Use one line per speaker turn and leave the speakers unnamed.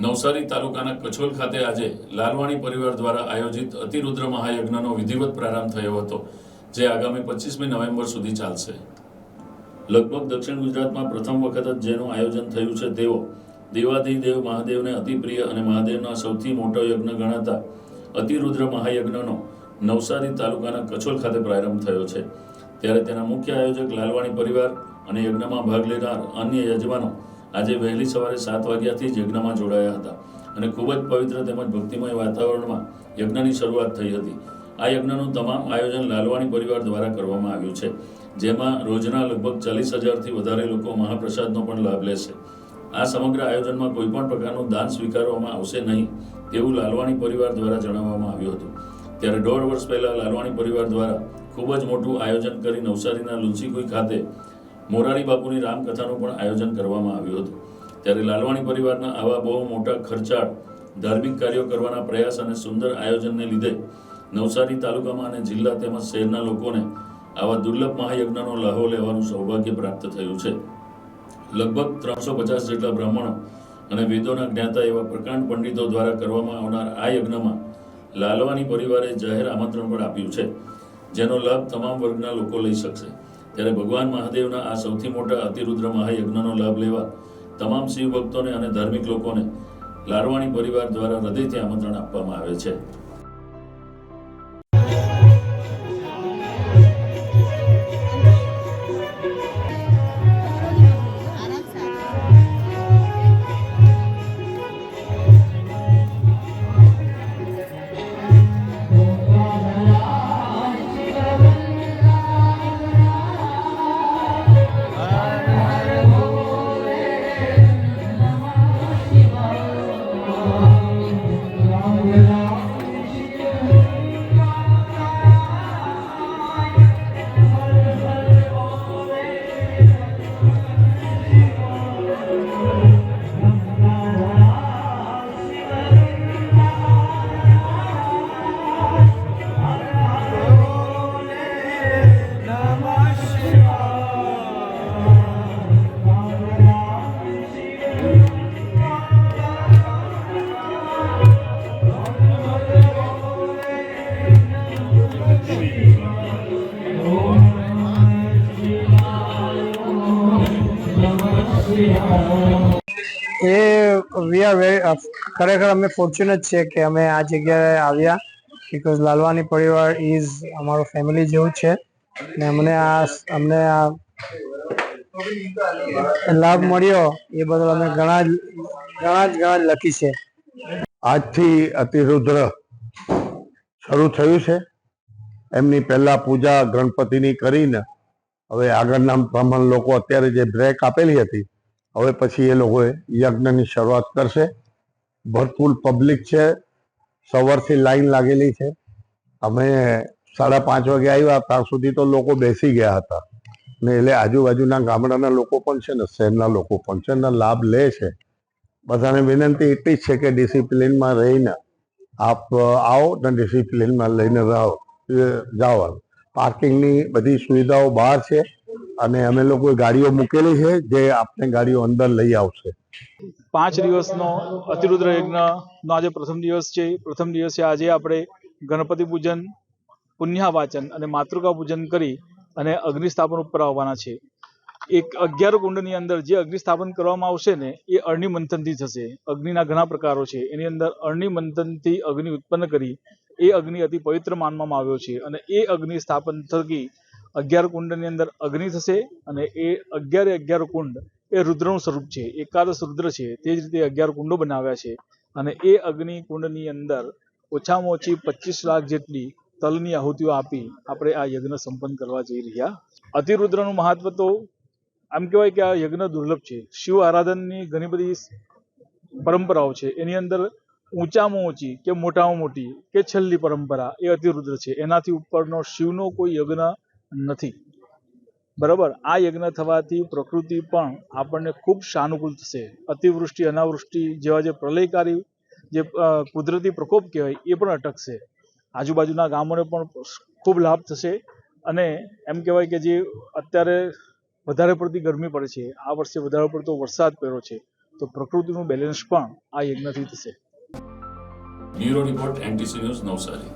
નવસારી તાલુકાના કછોલ ખાતે આજે લાલવાણી પરિવાર દ્વારા આયોજિત અતિરુદ્ર મહાયજ્ઞનો વિધિવત પ્રારંભ થયો હતો, જે આગામી પચીસમી નવેમ્બર સુધી ચાલશે. લગભગ દક્ષિણ ગુજરાતમાં પ્રથમ વખત જ જેનું આયોજન થયું છે તેવો દેવાધિદેવ મહાદેવને અતિ પ્રિય અને મહાદેવના સૌથી મોટો યજ્ઞ ગણાતા અતિરુદ્ર મહાયજ્ઞનો નવસારી તાલુકાના કછોલ ખાતે પ્રારંભ થયો છે. ત્યારે તેના મુખ્ય આયોજક લાલવાણી પરિવાર અને યજ્ઞમાં ભાગ લેનાર અન્ય યજમાનો આજે વહેલી સવારે સાત વાગ્યાથી જ યજ્ઞમાં જોડાયા હતા અને ખૂબ જ પવિત્ર તેમજ ભક્તિમય વાતાવરણમાં યજ્ઞની શરૂઆત થઈ હતી. આ યજ્ઞનું તમામ આયોજન લાલવાણી પરિવાર દ્વારા કરવામાં આવ્યું છે, જેમાં રોજના લગભગ ચાલીસ હજારથી વધારે લોકો મહાપ્રસાદનો પણ લાભ લેશે. આ સમગ્ર આયોજનમાં કોઈ પણ પ્રકારનું દાન સ્વીકારવામાં આવશે નહીં તેવું લાલવાણી પરિવાર દ્વારા જણાવવામાં આવ્યું હતું. ત્યારે દોઢ વર્ષ પહેલા લાલવાણી પરિવાર દ્વારા ખૂબ જ મોટું આયોજન કરી નવસારીના લુંસીકુઈ ખાતે મોરારી બાપુની રામકથાનું પણ આયોજન કરવામાં આવ્યું હતું. ત્યારે લાલવાણી પરિવારના આવા બહુ મોટા ખર્ચાળ ધાર્મિક કાર્યો કરવાના પ્રયાસ અને સુંદર આયોજનને લીધે નવસારી તાલુકામાં અને જિલ્લા તેમજ શહેરના લોકોને આવા દુર્લભ મહાયજ્ઞનો લાહો લેવાનું સૌભાગ્ય પ્રાપ્ત થયું છે. લગભગ ત્રણસો પચાસ જેટલા બ્રાહ્મણો અને વેદોના જ્ઞાતા એવા પ્રકાંડ પંડિતો દ્વારા કરવામાં આવનાર આ યજ્ઞમાં લાલવાની પરિવારે જાહેર આમંત્રણ પણ આપ્યું છે, જેનો લાભ તમામ વર્ગના લોકો લઈ શકશે. ત્યારે ભગવાન મહાદેવના આ સૌથી મોટા અતિરુદ્ર મહાયજ્ઞનો લાભ લેવા તમામ શિવ ભક્તોને અને ધાર્મિક લોકોને લારવાણી પરિવાર દ્વારા હૃદયથી આમંત્રણ આપવામાં આવે છે.
એ વી આર વેરી ખરેખર અમે ફોર્ચ્યુનેટ છે કે અમે આ જગ્યાએ આવ્યા બીકોઝ લાલવાની પરિવાર ઇઝ અમારો ફેમિલી જેવું છે ને અમને આ અમને આ લાભ મળ્યો એ બદલ અમે ઘણા ઘણા જ ઘણા જ લકી છે
આજથી અતિરુદ્ર શરૂ થયું છે. એમની પહેલા પૂજા ગણપતિની કરીને હવે આગળના બ્રાહ્મણ લોકો અત્યારે જે બ્રેક આપેલી હતી હવે પછી એ લોકોએ યજ્ઞની શરૂઆત કરશે. ભરપૂર પબ્લિક છે. સવારથી લાઈન લાગેલી છે. અમે સાડા પાંચ વાગે આવ્યા. ત્યાં સુધી તો લોકો બેસી ગયા હતા. ને એટલે આજુબાજુના ગામડાના લોકો પણ છે ને, શહેરના લોકો પણ છે ને, લાભ લે છે. બધાને વિનંતી એટલી જ છે કે ડિસિપ્લિનમાં રહીને આપ આવો ને ડિસિપ્લિનમાં લઈને રહો જાઓ. પાર્કિંગની બધી સુવિધાઓ બહાર છે. અને અમે લોકોએ ગાડીઓ મૂકેલી છે જે આપને ગાડીઓ અંદર લઈ આવશે.
પાંચ દિવસનો અતિરુદ્ર યજ્ઞનો આજે પ્રથમ દિવસ છે. પ્રથમ દિવસે આજે આપણે ગણપતિ પૂજન પુણ્યા વાચન અને માતૃકા પૂજન કરી અને અગ્નિ સ્થાપન ઉપર આવવાના છે. એક અગિયાર કુંડની અંદર જે અગ્નિ સ્થાપન કરવામાં આવશે ને, એ અરણી મંથનથી થશે. અગ્નિના ઘણા પ્રકારો છે. એની અંદર અરણી મંથનથી અગ્નિ ઉત્પન્ન કરી, એ અગ્નિ અતિ પવિત્ર માનવામાં આવ્યો છે. અને એ અગ્નિ સ્થાપન થકી અગિયાર કુંડની અંદર અગ્નિ થશે અને એ અગિયારે અગિયાર કુંડ એ રુદ્રનું સ્વરૂપ છે. એકાદશ રુદ્ર છે. તે જ રીતે અગિયાર કુંડો બનાવ્યા છે. અને એ અગ્નિ કુંડની અંદર ઓછામાં ઓછી પચીસ લાખ જેટલી તલની આહુતિઓ આપી આપણે આ યજ્ઞ સંપન્ન કરવા જઈ રહ્યા અતિરુદ્રનું મહત્વ તો આમ કહેવાય કે આ યજ્ઞ દુર્લભ છે. શિવ આરાધનની ઘણી બધી પરંપરાઓ છે. એની અંદર ઊંચામાં ઊંચી કે મોટામાં મોટી કે છેલ્લી પરંપરા એ અતિરુદ્ર છે. એનાથી ઉપરનો શિવનો કોઈ યજ્ઞ નથી. બરાબર? આ યજ્ઞ થવાથી પ્રકૃતિ પણ આપણને ખૂબ સાનુકૂળ થશે. અતિવૃષ્ટિ, અનાવૃષ્ટિ જેવા જે પ્રલયકારી જે કુદરતી પ્રકોપ કહેવાય, એ પણ અટકશે. આજુબાજુના ગામોને પણ ખૂબ લાભ થશે અને એમ કહેવાય કે જે અત્યારે વધારે પડતી ગરમી પડે છે, આ વર્ષે વધારે પડતો વરસાદ પડ્યો છે, તો પ્રકૃતિનું બેલેન્સ પણ આ યજ્ઞથી થશે.
Bureau report, NTC news Navsari.